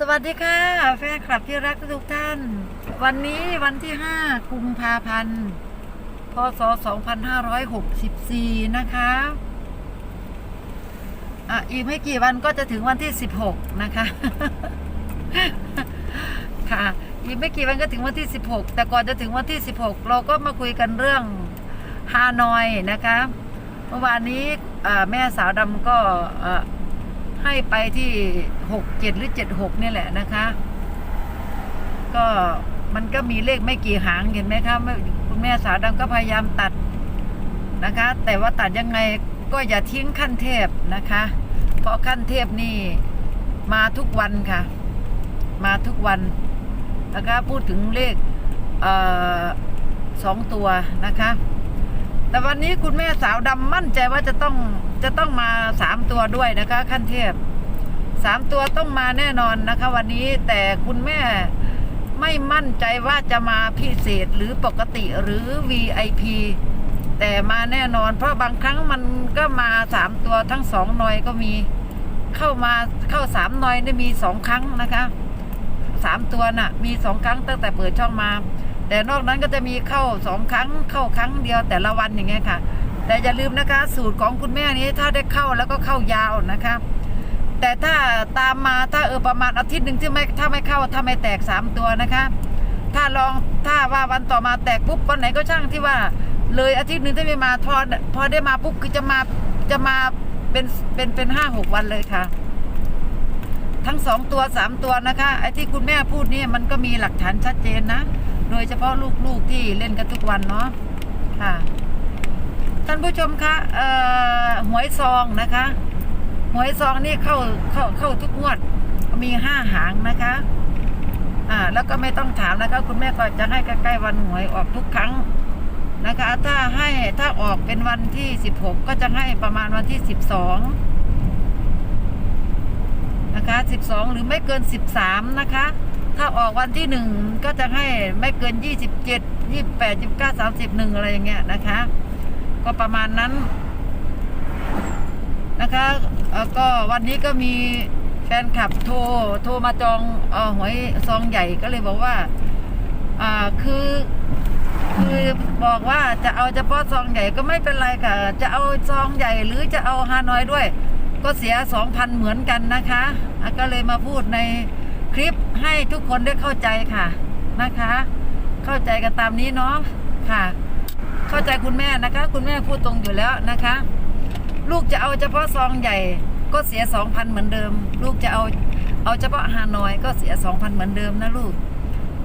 สวัสดีค่ะ แฟนคลับที่รักทุกท่าน วันนี้วันที่ 5 กุมภาพันธ์ พศ 2564 นะคะอะอีกไม่กี่วันก็จะถึงวันที่ 16 นะคะ ค่ะ อีกไม่กี่วันก็ถึงวันที่ 16 แต่ก่อนจะถึงวันที่ 16 เราก็มาคุยกันเรื่องฮานอยนะคะ เมื่อวานนี้แม่สาวดำก็ ให้ไปที่หกเจ็ดหรือเจ็ดหกนี่แหละนะคะ ก็มันก็มีเลขไม่กี่หางเห็นไหมคะมคุณแม่สาวดำก็พยายามตัดนะคะ แต่ว่าตัดยังไงก็อย่าทิ้งขั้นเทพนะคะ เพราะขั้นเทพนี่มาทุกวันค่ะ มาทุกวันนะคะพูดถึงเลขเอ่อสองตัวนะคะ แต่วันนี้คุณแม่สาวดำมั่นใจว่าจะต้องจะต้องมาสามตัวด้วยนะคะ ขั้นเทพสามตัวต้องมาแน่นอนนะคะ วันนี้แต่คุณแม่ไม่มั่นใจว่าจะมาพิเศษหรือปกติหรือ VIP แต่มาแน่นอน เพราะบางครั้งมันก็มาสามตัวทั้งสองหน่อยก็มีเข้ามาเข้าสามหน่อยได้มีสองครั้งนะคะสามตัวน่ะ มีสองครั้งตั้งแต่เปิดช่องมา แต่นอกนั้นก็จะมีเข้าสองครั้งเข้าครั้งเดียวแต่ละวันอย่างเงี้ยค่ะ แต่อย่าลืมนะคะ สูตรของคุณแม่นี้ถ้าได้เข้าแล้วก็เข้ายาวนะคะ แต่ถ้าตามมาถ้าเออประมาณอาทิตย์หนึ่งที่ไม่ถ้าไม่เข้าถ้าไม่แตกสามตัวนะคะ ถ้าลองถ้าว่าวันต่อมาแตกปุ๊บวันไหนก็ช่างที่ว่า เลยอาทิตย์หนึ่งที่ไม่มาพอพอได้มาปุ๊บคือจะมาจะมาเป็นเป็นเป็นห้าหกวันเลยค่ะทั้งสองตัวสามตัวนะคะไอ้ที่คุณแม่พูดนี่มันก็มีหลักฐานชัดเจนนะ โดยเฉพาะลูกๆที่เล่นกันทุกวันเนาะค่ะท่านผู้ชมคะเอ่อหวยซองนะคะ หวยซองนี่เข้าเข้าเข้าทุกงวดมีห้าหางนะคะอ่าแล้วก็ไม่ต้องถามนะคะคุณแม่ก็จะให้ใกล้ๆวันหวยออกทุกครั้งนะคะ ถ้าให้ถ้าออกเป็นวันที่สิบหกก็จะให้ประมาณวันที่สิบสองนะคะสิบสองหรือไม่เกินสิบสามนะคะ ถ้าออกวันที่หนึ่งก็จะให้ไม่เกินยี่สิบเจ็ดยี่แปดยี่เก้าสามสิบหนึ่งอะไรอย่างเงี้ยนะคะ ก็ประมาณนั้นนะคะก็วันนี้ก็มีแฟนคลับโทรโทรมาจองเอหวยซองใหญ่ก็เลยบอกว่าอ่าคือคือบอกว่าจะเอาเฉพาะซองใหญ่ก็ไม่เป็นไรค่ะ จะเอาซองใหญ่หรือจะเอาฮานอยด้วย ก็เสียสองพันเหมือนกันนะคะ ก็เลยมาพูดใน คลิปให้ทุกคนได้เข้าใจค่ะนะคะ เข้าใจกันตามนี้เนาะค่ะ เข้าใจคุณแม่นะคะ คุณแม่พูดตรงอยู่แล้วนะคะ ลูกจะเอาเฉพาะซองใหญ่ก็เสียสองพันเหมือนเดิม ลูกจะเอาเอาเฉพาะฮานอยก็เสียสองพันเหมือนเดิมนะลูก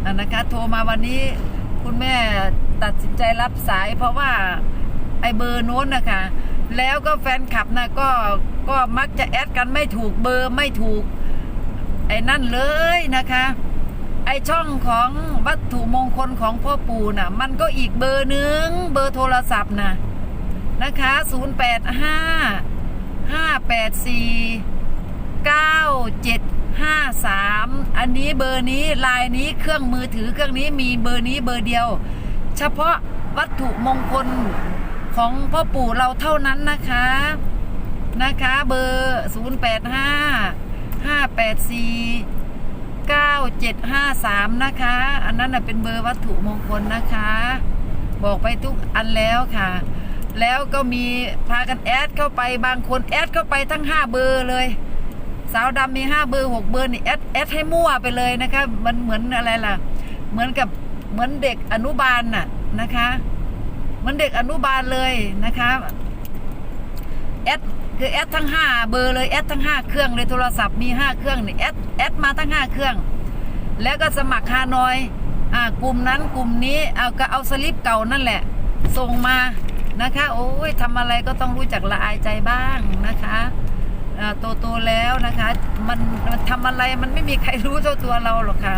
อะนะคะโทรมาวันนี้คุณแม่ตัดสินใจรับสาย เพราะว่าไอเบอร์โน้นนะคะ แล้วก็แฟนคลับนะก็ก็มักจะแอดกันไม่ถูกเบอร์ไม่ถูก ไอ้นั่นเลยนะคะ ไอช่องของวัตถุมงคลของพ่อปู่น่ะ มันก็อีกเบอร์หนึ่งเบอร์โทรศัพท์นะนะคะ 0 8 5 5 8 4 9 7 5 3 อันนี้เบอร์นี้ลายนี้เครื่องมือถือเครื่องนี้มีเบอร์นี้เบอร์เดียว เฉพาะวัตถุมงคลของพ่อปู่เราเท่านั้นนะคะ นะคะ เบอร์ 0 8 5 5 8 4 9753 นะคะ อันนั้นนะเป็นเบอร์วัตถุมงคลนะคะ บอกไปทุกอันแล้วค่ะ แล้วก็มีพากันแอดเข้าไปบางคนแอดเข้าไปทั้ง 5 เบอร์เลย สาวดำมี 5 เบอร์ 6 เบอร์นี่แอดแอดให้มั่วไปเลยนะคะ มันเหมือนอะไรล่ะ เหมือนกับเหมือนเด็กอนุบาลน่ะนะคะ เหมือนเด็กอนุบาลเลยนะคะแอด คือแอดทั้ง 5 เบอร์เลยแอดทั้ง 5 เครื่องเลยโทรศัพท์มี 5 เครื่องนี่แอดแอดมาทั้ง 5 เครื่อง แล้วก็สมัครฮานอยอ่ากลุ่มนั้นกลุ่มนี้เอาก็เอาสลิปเก่านั่นแหละ ส่งมานะคะ โอ้ยทำอะไรก็ต้องรู้จักละอายใจบ้างนะคะอ่าโตโตๆแล้วนะคะ มันมันทำอะไรมันไม่มีใครรู้เท่าตัวเราหรอกค่ะ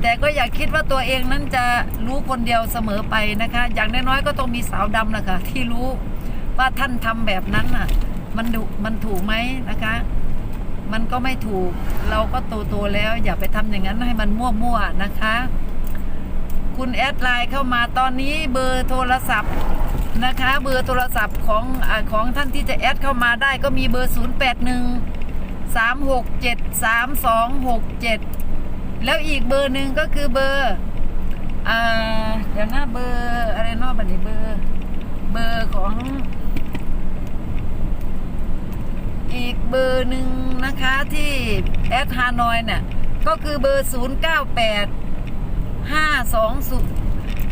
แต่ก็อย่าคิดว่าตัวเองนั้นจะรู้คนเดียวเสมอไปนะคะ อย่างน้อยๆก็ต้องมีสาวดำแหละค่ะที่รู้ว่าท่านทำแบบนั้นน่ะ มันดุมันถูกไหมนะคะ มันก็ไม่ถูก เราก็โตโตๆแล้ว อย่าไปทำอย่างนั้นให้มันมั่วๆนะคะ คุณแอดไลน์เข้ามาตอนนี้เบอร์โทรศัพท์นะคะ เบอร์โทรศัพท์ของอของท่านที่จะแอดเข้ามาได้ก็มีเบอร์ 0 8 1สามหกเจ็ดสามสองหกเจ็ดแล้วอีกเบอร์หนึ่งก็คือเบอร์อ่าเดี๋ยวหน้าเบอร์อะไรเนอกบันนี้เบอร์ เบอร์ของ อีกเบอร์หนึ่งนะคะที่แอดฮานอยเนี่ยก็คือเบอร์ 0 9 8 5 2 0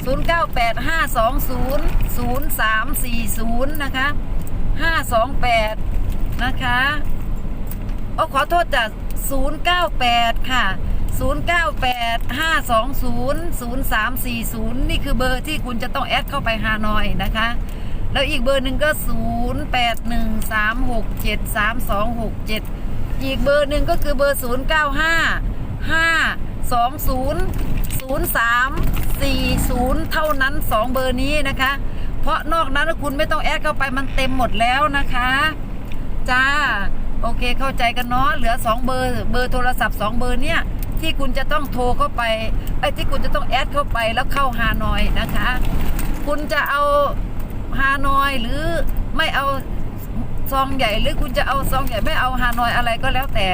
0 9 8 5 2 0 0 3 4 0 นะคะ 528 นะคะโอ้ขอโทษจ้ะ098 ค่ะ 098 520 0340 นี่คือเบอร์ที่คุณจะต้องแอดเข้าไปฮานอยนะคะ แล้วอีกเบอร์หนึ่งก็ 0 8 1 3 6 7 3 2 6 7 อีกเบอร์หนึ่งก็คือเบอร์ 0 9 5 5 2 0 0 3 4 0 เท่านั้น 2 เบอร์นี้นะคะ เพราะนอกนั้นคุณไม่ต้องแอดเข้าไปมันเต็มหมดแล้วนะคะ จ้า โอเคเข้าใจกันเนาะเหลือ 2 เบอร์ เบอร์โทรศัพท์ 2 เบอร์เนี่ยที่คุณจะต้องโทรเข้าไปไอ้ที่คุณจะต้องแอดเข้าไปแล้วเข้าฮานอยนะคะ คุณจะเอา ฮานอยหรือไม่เอาซองใหญ่หรือคุณจะเอาซองใหญ่ไม่เอาฮานอยอะไรก็แล้วแต่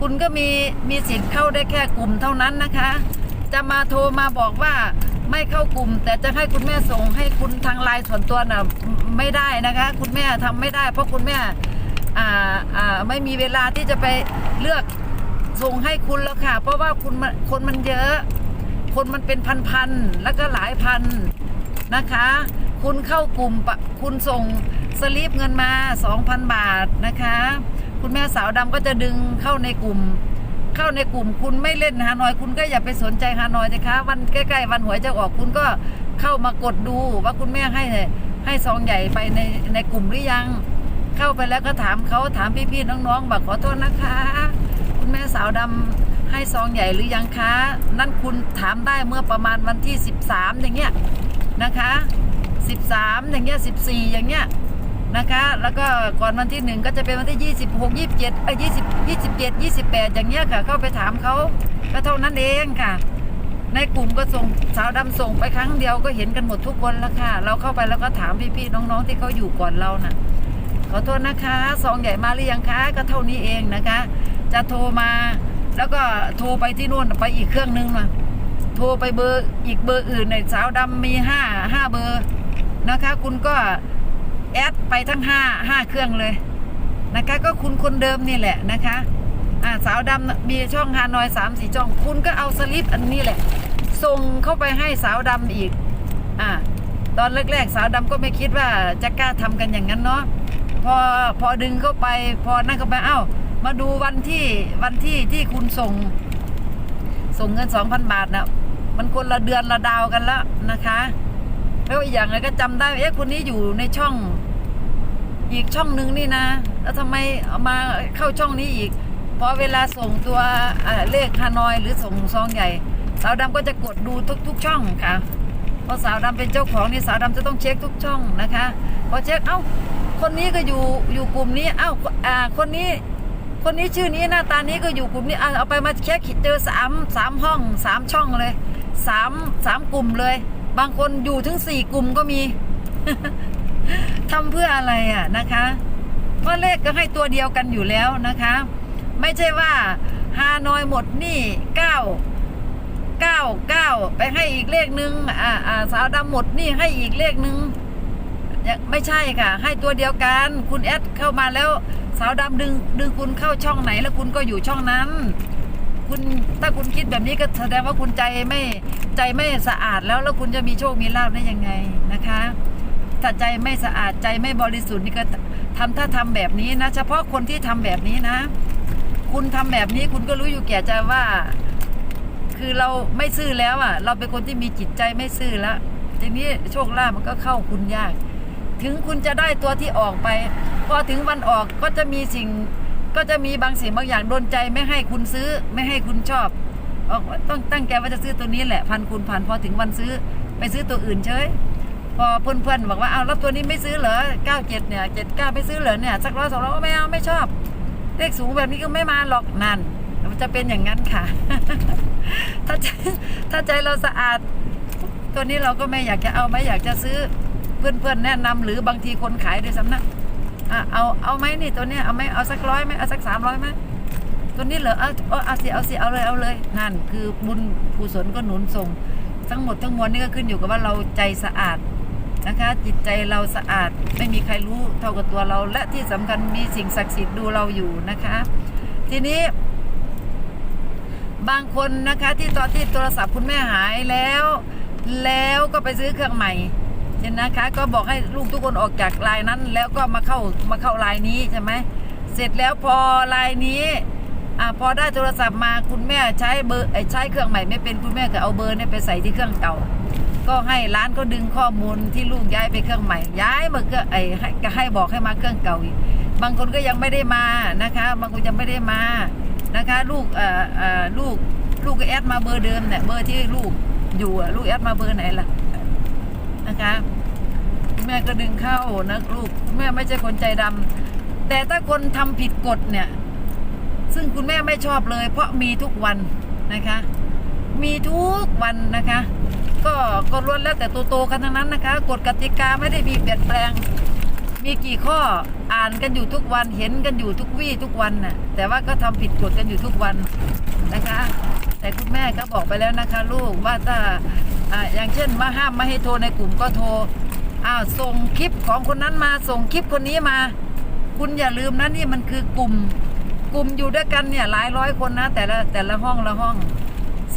คุณก็มีมีสิทธิ์เข้าได้แค่กลุ่มเท่านั้นนะคะ จะมาโทรมาบอกว่าไม่เข้ากลุ่ม แต่จะให้คุณแม่ส่งให้คุณทางไลน์ส่วนตัวน่ะไม่ได้นะคะ คุณแม่ทำไม่ได้ เพราะคุณแม่อ่าอ่าไม่มีเวลาที่จะไปเลือกส่งให้คุณแล้วค่ะ เพราะว่าคุณคนมันเยอะ คนมันเป็นพันๆแล้วก็หลายพันนะคะ คุณเข้ากลุ่มปะคุณส่งสลิปเงินมา 2,000 บาทนะคะ คุณแม่สาวดำก็จะดึงเข้าในกลุ่ม เข้าในกลุ่ม คุณไม่เล่นฮานอย คุณก็อย่าไปสนใจฮานอยนะคะ วันใกล้ๆวันหวยจะออกคุณก็เข้ามากดดูว่าคุณแม่ให้ให้ซองใหญ่ไปในในกลุ่มหรือยัง เข้าไปแล้วก็ถามเขาถามพี่ๆน้องๆบอกขอโทษนะคะ คุณแม่สาวดำให้ซองใหญ่หรือยังคะ นั่นคุณถามได้เมื่อประมาณวันที่ 13 อย่างเงี้ยนะคะ 13 อย่างเงี้ย14 อย่างเงี้ยนะคะ แล้วก็ก่อนวันที่หนึ่งก็จะเป็นวันที่ 26 27เอ้ย20 27 28 อย่างเงี้ยค่ะ เข้าไปถามเขาก็เท่านั้นเองค่ะ ในกลุ่มก็ส่งสาวดำส่งไปครั้งเดียวก็เห็นกันหมดทุกคนแล้วค่ะ เราเข้าไปแล้วก็ถามพี่ๆน้องๆที่เขาอยู่ก่อนเราน่ะขอโทษนะคะซองใหญ่มาหรือยังคะก็เท่านี้เองนะคะ จะโทรมาแล้วก็โทรไปที่นู่นไปอีกเครื่องนึงมาโทรไปเบอร์อีกเบอร์อื่นในสาวดำมีห้าห้าเบอร์ นะคะ คุณก็แอดไปทั้งห้าห้าเครื่องเลยนะคะ ก็คุณคนเดิมนี่แหละนะคะอ่าสาวดำมีช่องฮานอยสามสี่ช่อง คุณก็เอาสลิปอันนี้แหละ ส่งเข้าไปให้สาวดำอีกอ่าตอนแรกๆ สาวดำก็ไม่คิดว่าจะกล้าทำกันอย่างนั้นเนาะพอพอดึงเข้าไปพอนั่นเข้าไปเอ้า มาดูวันที่วันที่ที่คุณส่ง ส่งเงินสองพันบาทนะมันคนละเดือนละดาวกันแล้วนะคะ แล้วอีกอย่างเลยก็จำได้เอ๊ะคนนี้อยู่ในช่อง อีกช่องหนึ่งนี่นะ แล้วทำไมเอามาเข้าช่องนี้อีกพอเวลาส่งตัวเลขฮานอย หรือส่งซองใหญ่ สาวดำก็จะกดดูทุก ๆ ช่องค่ะเพราะสาวดำเป็นเจ้าของนี่สาวดำจะต้องเช็คทุกช่องนะคะพอเช็คเอ้า คนนี้ก็อยู่อยู่กลุ่มนี้เอ้าอ่าคนนี้คนนี้ชื่อนี้หน้าตานี้ก็อยู่กลุ่มนี้เอาไปมาเช็คเจอสามสามห้องสามช่องเลยสามสามกลุ่มเลย บางคนอยู่ถึงสี่กลุ่มก็มีทำเพื่ออะไรอะนะคะเพราะเลขก็ให้ตัวเดียวกันอยู่แล้วนะคะ ไม่ใช่ว่าฮานอยหมดหนี่เก้าเก้าเก้าไปให้อีกเลขหนึ่งอ่าอ่าสาวดำหมดหนี่ให้อีกเลขหนึ่งยังไม่ใช่ค่ะ ให้ตัวเดียวกัน คุณแอดเข้ามาแล้ว สาวดำดึงดึงคุณเข้าช่องไหนแล้วคุณก็อยู่ช่องนั้น คุณถ้าคุณคิดแบบนี้ก็แสดงว่าคุณใจไม่ใจไม่สะอาดแล้วแล้วคุณจะมีโชคมีลาภได้ยังไงนะคะถ้าใจไม่สะอาดใจไม่บริสุทธิ์นี่ก็ทำถ้าทำแบบนี้นะ เฉพาะคนที่ทำแบบนี้นะ คุณทำแบบนี้คุณก็รู้อยู่แก่ใจว่า คือเราไม่ซื่อแล้วอะ เราเป็นคนที่มีจิตใจไม่ซื่อแล้วทีนี้โชคลาภมันก็เข้าคุณยาก ถึงคุณจะได้ตัวที่ออกไป พอถึงวันออกก็จะมีสิ่ง ก็จะมีบางสิ่งบางอย่างโดนใจไม่ให้คุณซื้อไม่ให้คุณชอบออกต้องตั้งใจว่าจะซื้อตัวนี้แหละพันคูณพันพอถึงวันซื้อไปซื้อตัวอื่นเฉยพอเพื่อนๆบอกว่าเอาแล้วตัวนี้ไม่ซื้อเหรอเก้าเจ็ดเนี่ยเจ็ดเก้าไม่ซื้อเหรอเนี่ยสักร้อยสองร้อยไม่เอาไม่ชอบ เลขสูงแบบนี้ก็ไม่มาหรอกนั่นจะเป็นอย่างนั้นค่ะ ถ้าใจถ้าใจเราสะอาด ตัวนี้เราก็ไม่อยากจะเอาไม่อยากจะซื้อเพื่อนๆแนะนำหรือบางทีคนขายด้วยซ้ำนะ อะเอาเอาไหมนี่ตัวเนี้ยเอาไหมเอาสักร้อยไหมเอาสักสามร้อยไหมตัวนี้เหรอเอาเอาเอาสิเอาสิเอาเลยเอาเลยนั่นคือบุญกุศลก็หนุนส่ง ทั้งหมดทั้งมวลนี่ก็ขึ้นอยู่กับว่าเราใจสะอาดนะคะ จิตใจเราสะอาดไม่มีใครรู้เท่ากับตัวเรา และที่สำคัญมีสิ่งศักดิ์สิทธิ์ดูเราอยู่นะคะ ทีนี้ บางคนนะคะที่ตอนที่โทรศัพท์คุณแม่หายแล้ว แล้วก็ไปซื้อเครื่องใหม่ เช่นนะคะก็บอกให้ลูกทุกคนออกจากลน์นั้น แล้วก็มาเข้ามาเข้าลน์นี้ใช่ไหมเสร็จแล้วพอลน์นี้อ่าพอได้โทรศัพท์มาคุณแม่ใช้เบอร์ใช้เครื่องใหม่ไม่เป็นคุณแม่ก็เอาเบอร์เนี่ยไปใส่ที่เครื่องเก่า ก็ให้ร้านก็ดึงข้อมูลที่ลูกย้ายไปเครื่องใหม่ ย้ายมาเครื่องไอ้ก็ให้บอกให้มาเครื่องเก่าอีกบางคนก็ยังไม่ได้มานะคะบางคนยังไม่ได้มานะคะ ลูกเอ่อเอ่อลูกลูกก็แอดมาเบอร์เดิมเนี่ยเบอร์ที่ลูกอยู่ลูกแอดมาเบอร์ไหนล่ะ นะคะแม่ก็ดึงเข้านะลูกแม่ไม่ใช่คนใจดำแต่ถ้าคนทำผิดกฎเนี่ย ซึ่งคุณแม่ไม่ชอบเลย เพราะมีทุกวันนะคะ มีทุกวันนะคะ ก็ก็ล้วนแล้วแต่โตๆกันทั้งนั้นนะคะกฎกติกาไม่ได้มีเปลี่ยนแปลง มีกี่ข้ออ่านกันอยู่ทุกวันเห็นกันอยู่ทุกวี่ทุกวันน่ะแต่ว่าก็ทำผิดกฎกันอยู่ทุกวันนะคะ แต่คุณแม่ก็บอกไปแล้วนะคะ ลูกว่าถ้า อ่าอย่างเช่นว่าห้ามไม่ให้โทรในกลุ่มก็โทรอ้าวส่งคลิปของคนนั้นมาส่งคลิปคนนี้มา คุณอย่าลืมนะนี่มันคือกลุ่ม กลุ่มอยู่ด้วยกันเนี่ยหลายร้อยคนนะ แต่ละแต่ละห้องละห้อง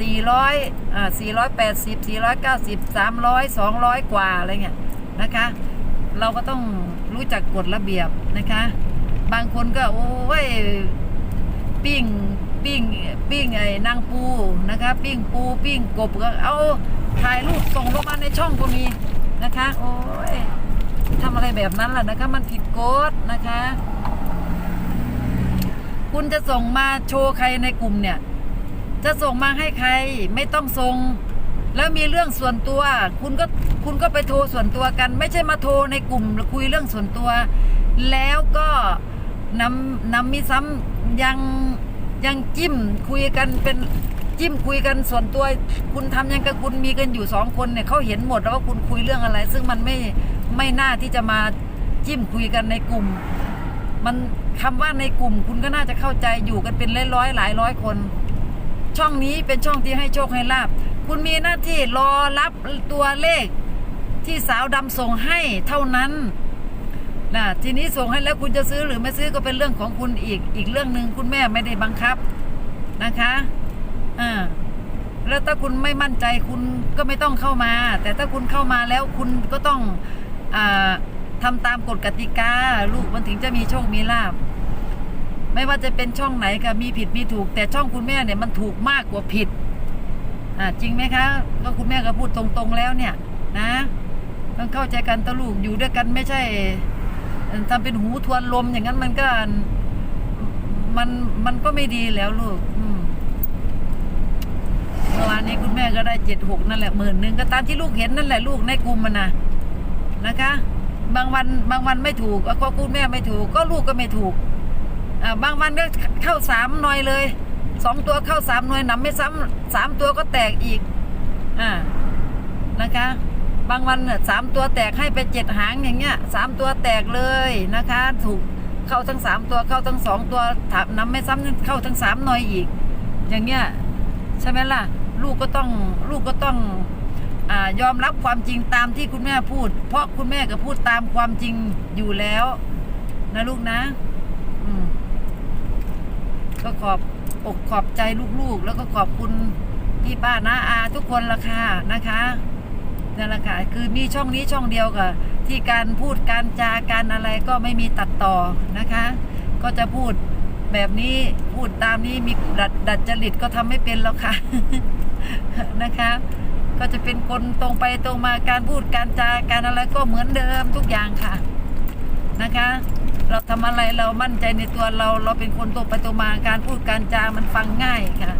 400อ่า480 490 300 200 กว่าอะไรเงี้ยนะคะ เราก็ต้องรู้จักกฎระเบียบนะคะ บางคนก็โอ้ยปิ้งปิ้งปิ้งไอ้นางปูนะคะ ปิ้งปูปิ้งกบก็เอา ถ่ายรูปส่งลงมาในช่องก็มีนะคะ โอ้ยทำอะไรแบบนั้นล่ะนะคะ มันผิดกฎนะคะ คุณจะส่งมาโชว์ใครในกลุ่มเนี่ย จะส่งมาให้ใครไม่ต้องส่งแล้วมีเรื่องส่วนตัว คุณก็คุณก็ไปโทรส่วนตัวกัน ไม่ใช่มาโทรในกลุ่มคุยเรื่องส่วนตัว แล้วก็นำนำมีซ้ำยังยังจิ้มคุยกันเป็น จิ้มคุยกันส่วนตัวคุณทำยังกับคุณมีกันอยู่สองคนเนี่ยเขาเห็นหมดแล้วว่าคุณคุยเรื่องอะไร ซึ่งมันไม่ไม่น่าที่จะมาจิ้มคุยกันในกลุ่ม มันคำว่าในกลุ่มคุณก็น่าจะเข้าใจอยู่กันเป็นร้อยหลายร้อยคน ช่องนี้เป็นช่องที่ให้โชคให้ลาบคุณมีหน้าที่รอรับตัวเลขที่สาวดำส่งให้เท่านั้นนะทีนี้ส่งให้แล้วคุณจะซื้อหรือไม่ซื้อก็เป็นเรื่องของคุณอีกอีกเรื่องหนึ่งคุณแม่ไม่ได้บังคับนะคะ อ่าแล้วถ้าคุณไม่มั่นใจคุณก็ไม่ต้องเข้ามา แต่ถ้าคุณเข้ามาแล้วคุณก็ต้องอาทำตามกฎกติกาลูกมันถึงจะมีโชคมีลาบไม่ว่าจะเป็นช่องไหนค่ะมีผิดมีถูก แต่ช่องคุณแม่เนี่ยมันถูกมากกว่าผิดอ่าจริงไหมคะก็คุณแม่ก็พูดตรงๆแล้วเนี่ยนะต้องเข้าใจกันตะลูกอยู่ด้วยกันไม่ใช่ทำเป็นหูทวนลมอย่างนั้นมันก็มันมันก็ไม่ดีแล้วลูก มื่อวานนี้คุณแม่ก็ได้เจ็ดหกนั่นแหละหมื่นหนึ่งก็ตามที่ลูกเห็นนั่นแหละลูกในกลุ่มมันนะนะคะ บางวันบางวันไม่ถูกก็คุณแม่ไม่ถูก ก็ลูกก็ไม่ถูกบางวันก็เข้าสามหน่วยเลยสองตัวเข้าสามหน่วยนำไม่ซ้ำสามตัวก็แตกอีกอ่านะคะ บางวันสามตัวแตกให้ไปเจ็ดหางอย่างเงี้ยสามตัวแตกเลยนะคะ ถูกเข้าทั้งสามตัวเข้าทั้งสองตัวถามนำไม่ซ้ำเข้าทั้งสามหน่วยอีก อย่างเงี้ยใช่ไหมล่ะ ลูกก็ต้องลูกก็ต้องอยอมรับความจริงตามที่คุณแม่พูด เพราะคุณแม่ก็พูดตามความจริงอยู่แล้วนะลูกนะก็ขอบอกขอบใจลูกๆ แล้วก็ขอบคุณพี่ป้าน้าอา ทุกคนละค่ะนะคะนั่นแหละค่ะคือมีช่องนี้ช่องเดียวกับที่การพูดการจาการอะไรก็ไม่มีตัดต่อนะคะ ก็จะพูด แบบนี้พูดตามนี้มีดัดดัดจริตก็ทำไม่เป็นแล้วค่ะ นะคะ ก็จะเป็นคนตรงไปตรงมาการพูดการจาการอะไรก็เหมือนเดิมทุกอย่างค่ะนะคะ เราทำอะไรเรามั่นใจในตัวเรา เราเป็นคนตรงไปตรงมาการพูดการจามันฟังง่ายค่ะ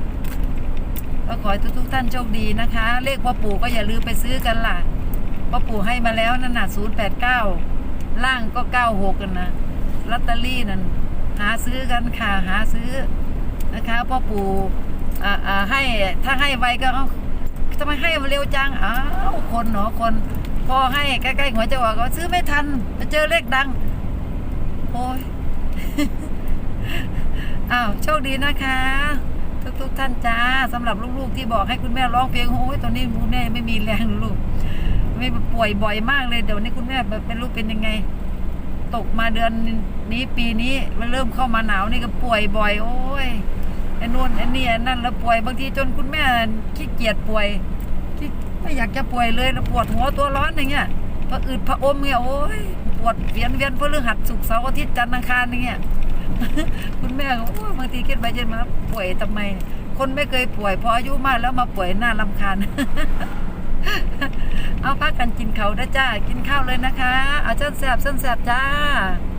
ก็ขอให้ทุกๆ ท่านโชคดีนะคะ เลขพ่อปู่ก็อย่าลืมไปซื้อกันล่ะพ่อปู่ให้มาแล้วนั่นน่ะศูนย์แปดเก้าล่างก็เก้าหกกันนะลอตเตอรี่นั่น หาซื้อกันค่ะหาซื้อนะคะพ่อปู่อ่าอ่าให้ถ้าให้ไวก็ทำไมให้มาเร็วจังอ้าวคนหนอคนพอให้ใกล้ๆหัวจะออกก็ซื้อไม่ทันเจอเลขดังโอ้ยอ้าวโชคดีนะคะ ทุกๆท่านจ้าสำหรับลูกๆที่บอกให้คุณแม่ร้องเพลงโอ้ยตอนนี้คุณแม่ไม่มีแรงลูกไม่ป่วยบ่อยมากเลยเดี๋ยวนี้คุณแม่เป็นลูกเป็นยังไง ตกมาเดือน นี้ปีนี้มันเริ่มเข้ามาหนาวนี่ก็ป่วยบ่อย โอ้ยไอ้นู่นไอ้นี่ไอ้นั่นแล้วป่วยบางทีจนคุณแม่ขี้เกียจป่วยขี้ไม่อยากจะป่วยเลยแล้วปวดหัวตัวร้อนอย่างเงี้ยพระอืดพระอมเงี้ยโอ้ยปวดเวียนเวียนเพฤหัสศุกเสาร์อาทิตย์จันทร์อังคารอย่างเงี้ยคุณแม่ก็โอ้บางทีคิดไปคิดมาป่วยทำไม คนไม่เคยป่วยพออายุมากแล้วมาป่วยน่าลำคาญเอาพักกันกินเขาวนะจ้ากินข้าวเลยนะคะ เอาเส้นแสบเส้นแสบจ้า